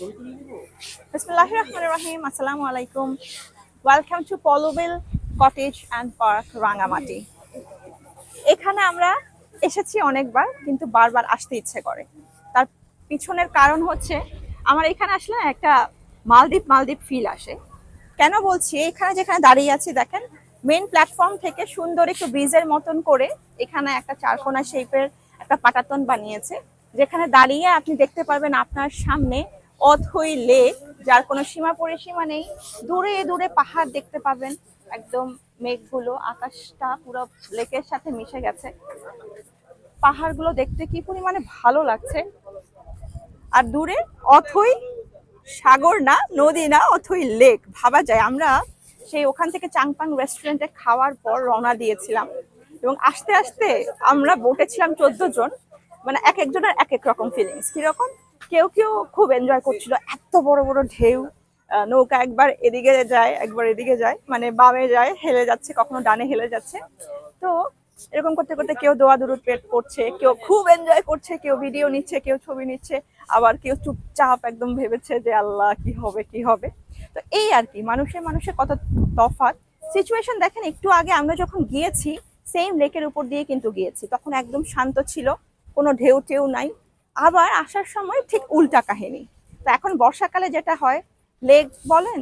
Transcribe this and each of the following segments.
বিসমিল্লাহির রহমানির রহিম আসসালামু আলাইকুম welcome to Polwel cottage and park Rangamati এখানে আমরা এসেছি অনেকবার, কিন্তু বারবার আসতে ইচ্ছে করে। তার পিছনের কারণ হচ্ছে, আমার এখানে আসলে একটা মালদ্বীপ মালদ্বীপ ফিল আসে। কেন বলছি? এখানে যেখানে দাঁড়িয়ে আছি, দেখেন মেন প্ল্যাটফর্ম থেকে সুন্দর একটু ব্রিজের মতন করে এখানে একটা চারকোনা শেপের একটা পাটাতন বানিয়েছে। যেখানে দাঁড়িয়ে আপনি দেখতে পারবেন আপনার সামনে অথই লেক, যার কোনো সীমা পরিসীমা নেই। দূরে দূরে পাহাড় দেখতে পাবেন একদম মেঘগুলো, আকাশটা পুরো লেকের সাথে মিশে গেছে। পাহাড়গুলো দেখতে কি পরিমাণে ভালো লাগছে। আর দূরে অথই সাগর না, নদী না অথই লেক, ভাবা যায়। আমরা সেই ওখান থেকে চাংপাং রেস্টুরেন্টে খাওয়ার পর রওনা দিয়েছিলাম। এবং আস্তে আস্তে আমরা বোটে ছিলাম চোদ্দ জন। মানে এক একজনের এক এক রকম ফিলিংস কীরকম? কেউ কেউ খুব এনজয় করছিল। এত বড় বড় ঢেউ নৌকা একবার এদিকে যায়, একবার এদিকে যায় মানে বামে যায়, হেলে যাচ্ছে, কখনো ডানে হেলে যাচ্ছে। তো এরকম করতে করতে কেউ দোয়া দুরুদ পেট করছে, কেউ খুব এনজয় করছে, কেউ ভিডিও নিচ্ছে, কেউ ছবি নিচ্ছে, আবার কেউ চুপচাপ একদম ভেবেছে যে, আল্লাহ, কি হবে কি হবে? তো এই আর কি মানুষের মানুষের কত তফাৎ। সিচুয়েশন দেখেন, একটু আগে আমরা যখন গিয়েছি সেম লেকের উপর দিয়ে কিন্তু গিয়েছি, তখন একদম শান্ত ছিল, কোনো ঢেউ টেউ নাই। আবার আসার সময় ঠিক উল্টা কাহিনী। তো এখন বর্ষাকালে যেটা হয়, লেক বলেন,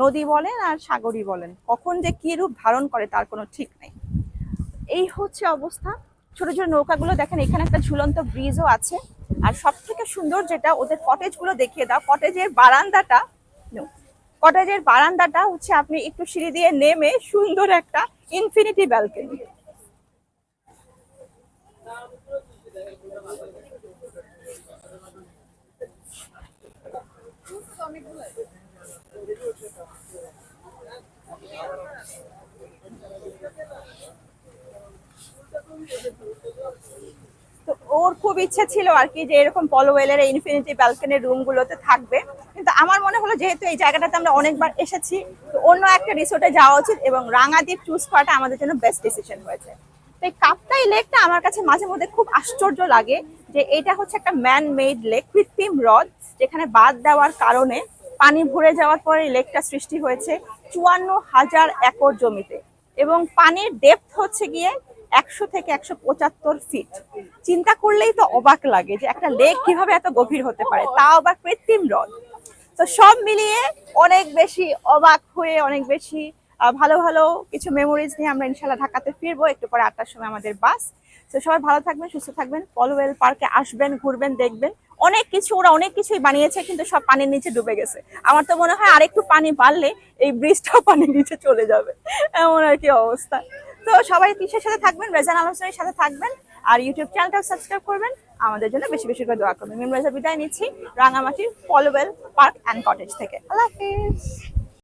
নদী বলেন আর সাগরই বলেন, কখন যে কি রূপ ধারণ করে তার কোনো ঠিক নেই। এই হচ্ছে অবস্থা। ছোট ছোট নৌকাগুলো দেখেন, এখানে একটা ঝুলন্ত ব্রিজও আছে। আর সব থেকে সুন্দর যেটা, ওদের কটেজগুলো দেখিয়ে দাও। কটেজের বারান্দাটা কটেজের বারান্দাটা হচ্ছে আপনি একটু সিঁড়ি দিয়ে নেমে সুন্দর একটা ইনফিনিটি ব্যালকনি ওর খুব ইচ্ছে ছিল আর কি যে এরকম পলোওয়েলের ইনফিনিটি ব্যালকনির রুমগুলোতে থাকবে। কিন্তু আমার মনে হলো যেহেতু এই জায়গাটাতে আমরা অনেকবার এসেছি, তো অন্য একটা রিসোর্টে যাওয়া উচিত এবং রাঙাদ্বীপ চুজ করাটা আমাদের জন্য বেস্ট ডিসিশন হয়েছে। তো এই কাপ্তাই লেকটা আমার কাছে মাঝে মধ্যে খুব আশ্চর্য লাগে যে এটা হচ্ছে একটা ম্যান মেড লেক কৃত্রিম হ্রদ যেখানে বাদ দেওয়ার কারণে পানি ভরে যাওয়ার পরে লেকটা সৃষ্টি হয়েছে চুয়ান্ন হাজার একর জমিতে। এবং পানির ডেপথ হচ্ছে গিয়ে একশো থেকে একশো পঁচাত্তর ফিট চিন্তা করলেই তো অবাক লাগে যে একটা লেক কীভাবে এত গভীর হতে পারে, তাও আবার কৃত্রিম হ্রদ তো সব মিলিয়ে অনেক বেশি অবাক হয়ে, অনেক বেশি ভালো ভালো কিছু মেমোরিজ নিয়ে আমরা ইনশাল্লাহ ঢাকাতে ফিরবো। একটু পরে আটটার সময় আমাদের বাস তো সবাই ভালো থাকবেন, সুস্থ থাকবেন। পলওয়েল পার্কে আসবেন, ঘুরবেন, দেখবেন। অনেক কিছু, ওরা অনেক কিছুই বানিয়েছে, কিন্তু সব পানির নিচে ডুবে গেছে। আমার তো মনে হয় আরেকটু পানি বাড়লে এই ব্রিজটাও পানির নিচে চলে যাবে। এমন আর কি অবস্থা। তো সবাই কিসের সাথে থাকবেন? রেজান আলোচনার সাথে থাকবেন। আর ইউটিউব চ্যানেলটাও সাবস্ক্রাইব করবেন। আমাদের জন্য বেশি বেশি করে দোয়া করবেন। মেমরাজা বিদায় নিচ্ছি। রাঙামাটির পলোবেল পার্ক অ্যান্ড কটেজ থেকে। আল্লাহ হাফিজ।